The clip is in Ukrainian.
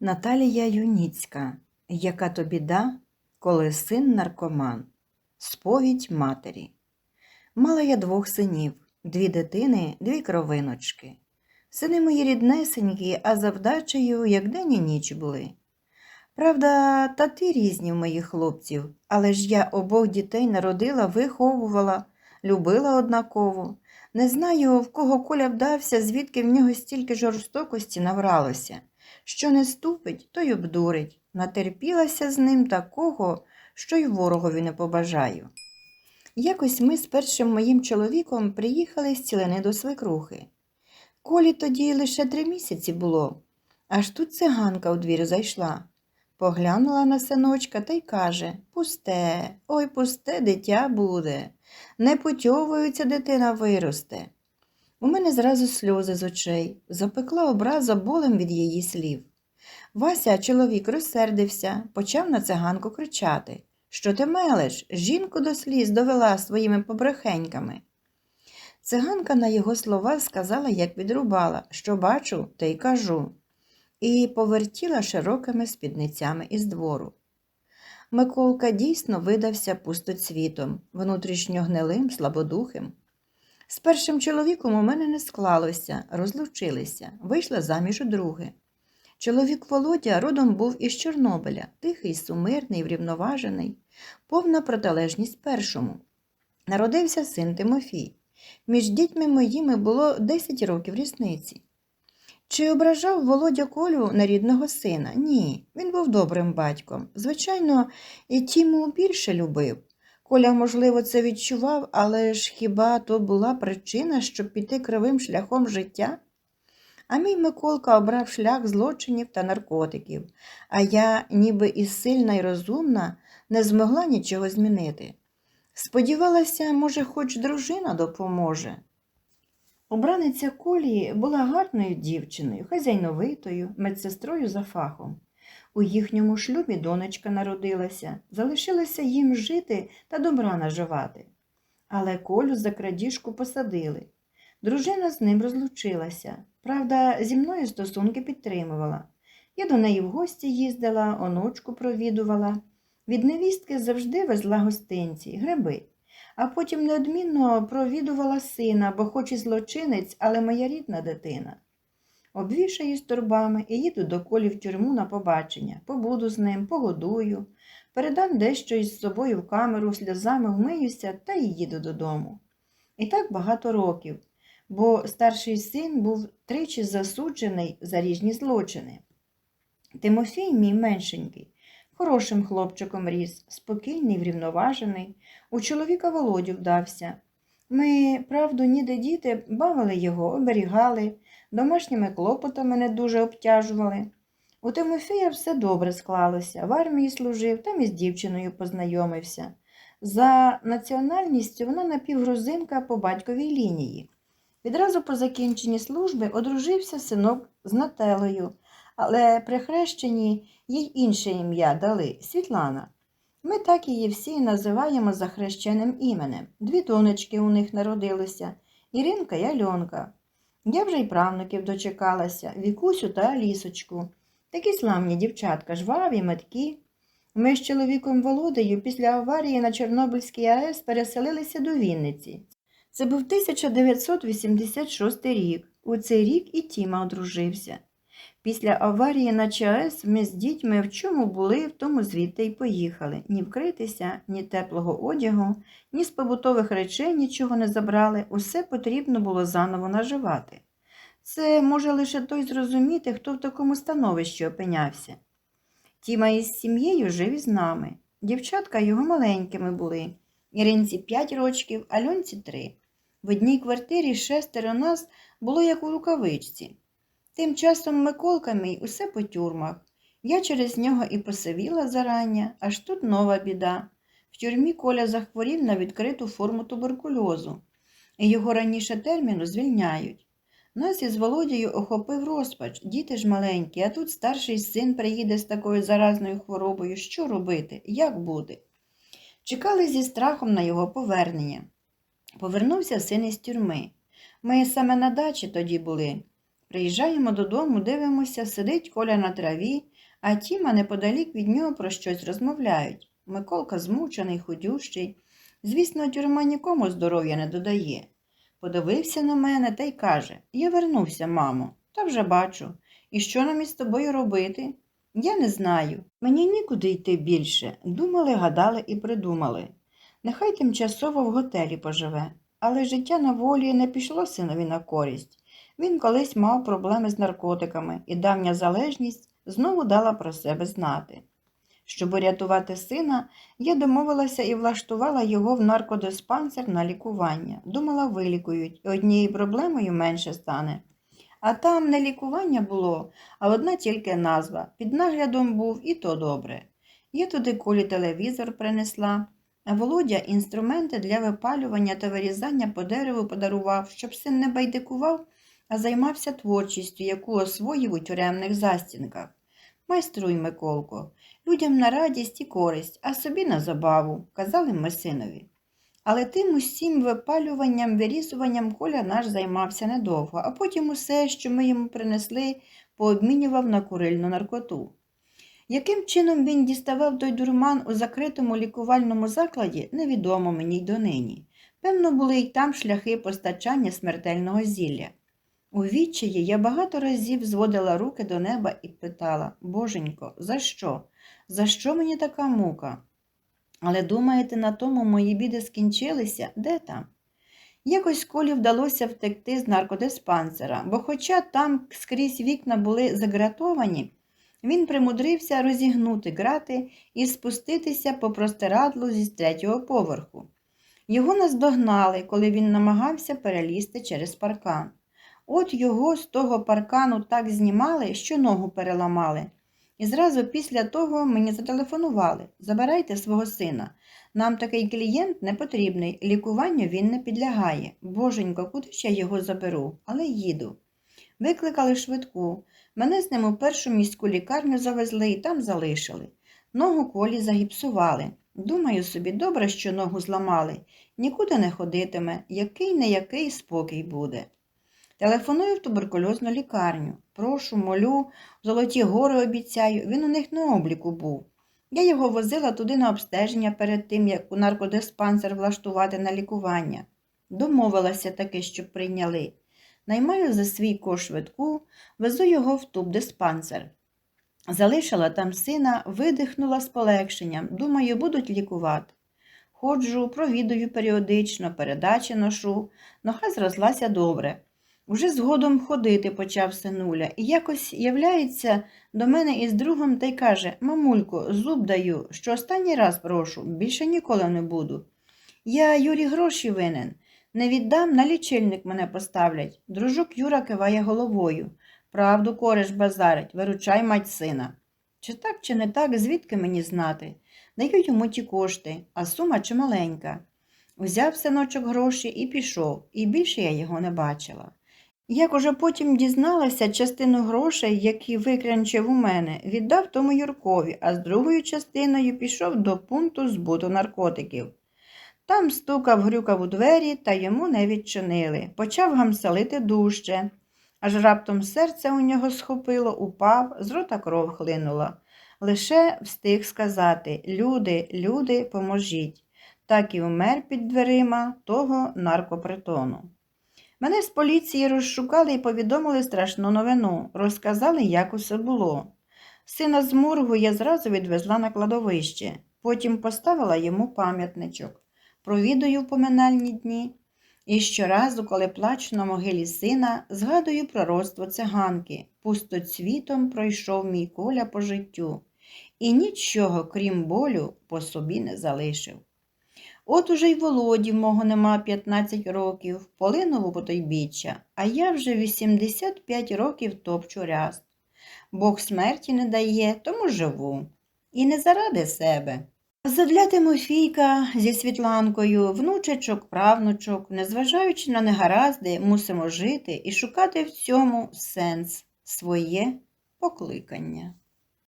Наталія Юніцька. Яка то біда, коли син наркоман? Сповідь матері. Мала я двох синів, дві дитини, дві кровиночки. Сини мої ріднесенькі, а за вдачею, як день і ніч були. Правда, тати різні в моїх хлопців, але ж я обох дітей народила, виховувала, любила однаково. Не знаю, в кого Коля вдався, звідки в нього стільки жорстокості навралося. Що не ступить, то й обдурить. Натерпілася з ним такого, що й ворогові не побажаю. Якось ми з першим моїм чоловіком приїхали з цілини до свекрухи. Колі тоді лише три місяці було, аж тут циганка у двір зайшла. Поглянула на синочка та й каже Пусте, ой, пусте, дитя буде. Не путьовується дитина виросте. У мене зразу сльози з очей, запекла образа болем від її слів. Вася, чоловік, розсердився, почав на циганку кричати Що ти мелеш? Жінку до сліз довела своїми побрехеньками. Циганка на його слова сказала, як відрубала, що бачу, те й кажу, і повертіла широкими спідницями із двору. Миколка дійсно видався пустоцвітом, внутрішньо гнилим, слабодухим. З першим чоловіком у мене не склалося, розлучилися, вийшла заміж у друге. Чоловік Володя родом був із Чорнобиля, тихий, сумирний, врівноважений, повна протилежність першому. Народився син Тимофій. Між дітьми моїми було 10 років різниці. Чи ображав Володя Колю на рідного сина? Ні, він був добрим батьком. Звичайно, і Тіму більше любив. Коля, можливо, це відчував, але ж хіба то була причина, щоб піти кривим шляхом життя? А мій Миколка обрав шлях злочинів та наркотиків, а я, ніби і сильна й розумна, не змогла нічого змінити. Сподівалася, може, хоч дружина допоможе. Обраниця Колії була гарною дівчиною, хазяйновитою, медсестрою за фахом. У їхньому шлюбі донечка народилася, залишилося їм жити та добра наживати. Але Колю за крадіжку посадили. Дружина з ним розлучилася. Правда, зі мною стосунки підтримувала. Я до неї в гості їздила, онучку провідувала. Від невістки завжди везла гостинці, гриби, а потім неодмінно провідувала сина, бо хоч і злочинець, але моя рідна дитина. Обвішаю з торбами і їду до колі в тюрму на побачення, побуду з ним, погодую, передам дещо із собою в камеру, сльозами вмиюся та й їду додому. І так багато років, бо старший син був тричі засуджений за різні злочини. Тимофій, мій меншенький, хорошим хлопчиком ріс, спокійний, врівноважений, у чоловіка Володю вдався. Ми, правду, ніде діти, бавили його, оберігали, домашніми клопотами не дуже обтяжували. У Тимофія все добре склалося, в армії служив, там із дівчиною познайомився. За національністю вона напівгрузинка по батьковій лінії. Відразу по закінченні служби одружився синок з Нателою, але при хрещенні їй інше ім'я дали Світлана. Ми так її всі називаємо за хрещеним іменем. Дві донечки у них народилися Іринка і Альонка. Я вже й правнуків дочекалася, Вікусю та Алісочку. Такі славні дівчатка, жваві, меткі. Ми з чоловіком Володею після аварії на Чорнобильській АЕС переселилися до Вінниці. Це був 1986 рік. У цей рік і Тіма одружився. Після аварії на ЧАЕС ми з дітьми в чому були, в тому звідти й поїхали. Ні вкритися, ні теплого одягу, ні з побутових речей нічого не забрали, усе потрібно було заново наживати. Це може лише той зрозуміти, хто в такому становищі опинявся. Тіма із сім'єю жив із нами. Дівчатка його маленькими були. Іринці п'ять рочків, Альонці три. В одній квартирі шестеро нас було як у рукавичці. Тим часом Миколка мій усе по тюрмах. Я через нього і посивіла зарання, аж тут нова біда. В тюрмі Коля захворів на відкриту форму туберкульозу, і його раніше терміну звільняють. Нас із Володією охопив розпач, діти ж маленькі, а тут старший син приїде з такою заразною хворобою. Що робити? Як буде? Чекали зі страхом на його повернення. Повернувся син із тюрми. Ми саме на дачі тоді були. Приїжджаємо додому, дивимося, сидить Коля на траві, а Тіма неподалік від нього про щось розмовляють. Миколка змучений, худющий. Звісно, тюрма нікому здоров'я не додає. Подивився на мене та й каже Я вернувся, мамо, та вже бачу. І що нам із тобою робити? Я не знаю. Мені нікуди йти більше. Думали, гадали і придумали. Нехай тимчасово в готелі поживе, але життя на волі не пішло синові на користь. Він колись мав проблеми з наркотиками, і давня залежність знову дала про себе знати. Щоб урятувати сина, я домовилася і влаштувала його в наркодиспансер на лікування. Думала, вилікують, і однією проблемою менше стане. А там не лікування було, а одна тільки назва. Під наглядом був і то добре. Я туди колі телевізор принесла, а Володя інструменти для випалювання та вирізання по дереву подарував, щоб син не байдикував, а займався творчістю, яку освоїв у тюремних застінках. Майструй, Миколко, людям на радість і користь, а собі на забаву, казали ми синові. Але тим усім випалюванням, вирізуванням Коля наш займався недовго, а потім усе, що ми йому принесли, пообмінював на курильну наркоту. Яким чином він діставав той дурман у закритому лікувальному закладі, невідомо мені й донині. Певно, були й там шляхи постачання смертельного зілля. У відчаї я багато разів зводила руки до неба і питала Боженько, за що? За що мені така мука? Але думаєте, на тому мої біди скінчилися? Де там? Якось Колі вдалося втекти з наркодиспансера, бо хоча там скрізь вікна були загратовані, він примудрився розігнути грати і спуститися по простирадлу зі третього поверху. Його наздогнали, коли він намагався перелізти через паркан. От його з того паркану так знімали, що ногу переламали. І зразу після того мені зателефонували забирайте свого сина. Нам такий клієнт не потрібний, лікуванню він не підлягає. Боженько, куди я його заберу, але їду. Викликали швидку. Мене з ним у першу міську лікарню завезли і там залишили. Ногу колі загіпсували. Думаю собі, добре, що ногу зламали. Нікуди не ходитиме, який не який спокій буде. Телефоную в туберкульозну лікарню. Прошу, молю, золоті гори обіцяю, він у них на обліку був. Я його возила туди на обстеження перед тим, як у наркодиспансер влаштувати на лікування. Домовилася таки, щоб прийняли. Наймаю за свій кош швидку, везу його в тубдиспансер. Залишила там сина, видихнула з полегшенням. Думаю, будуть лікувати. Ходжу, провідую періодично, передачі ношу, нога зрослася добре. Уже згодом ходити почав синуля, і якось являється до мене із другом та й каже Мамулько, зуб даю, що останній раз прошу, більше ніколи не буду. Я Юрі гроші винен. Не віддам, на лічильник мене поставлять. Дружок Юра киває головою. Правду кореш базарить, виручай мать сина. Чи так, чи не так, звідки мені знати? Даю йому ті кошти, а сума чималенька. Узяв синочок гроші і пішов, і більше я його не бачила. Як уже потім дізналася, частину грошей, які викрянчив у мене, віддав тому Юркові, а з другою частиною пішов до пункту збуту наркотиків. Там стукав, грюкав у двері, та йому не відчинили. Почав гамселити дужче. Аж раптом серце у нього схопило, упав, з рота кров хлинула. Лише встиг сказати Люди, люди, поможіть. Так і вмер під дверима того наркопритону. Мене з поліції розшукали і повідомили страшну новину, розказали, як усе було. Сина з моргу я зразу відвезла на кладовище, потім поставила йому пам'ятничок, провідую поминальні дні. І щоразу, коли плачу на могилі сина, згадую пророцтво циганки. Пустоцвітом пройшов мій коля по життю, і нічого, крім болю, по собі не залишив. От уже й Володі мого нема 15 років, полинув у потойбіччя, а я вже 85 років топчу ряст. Бог смерті не дає, тому живу. І не заради себе. Задля Тимофійка зі Світланкою, внучечок, правнучок, незважаючи на негаразди, мусимо жити і шукати в цьому сенс, своє покликання.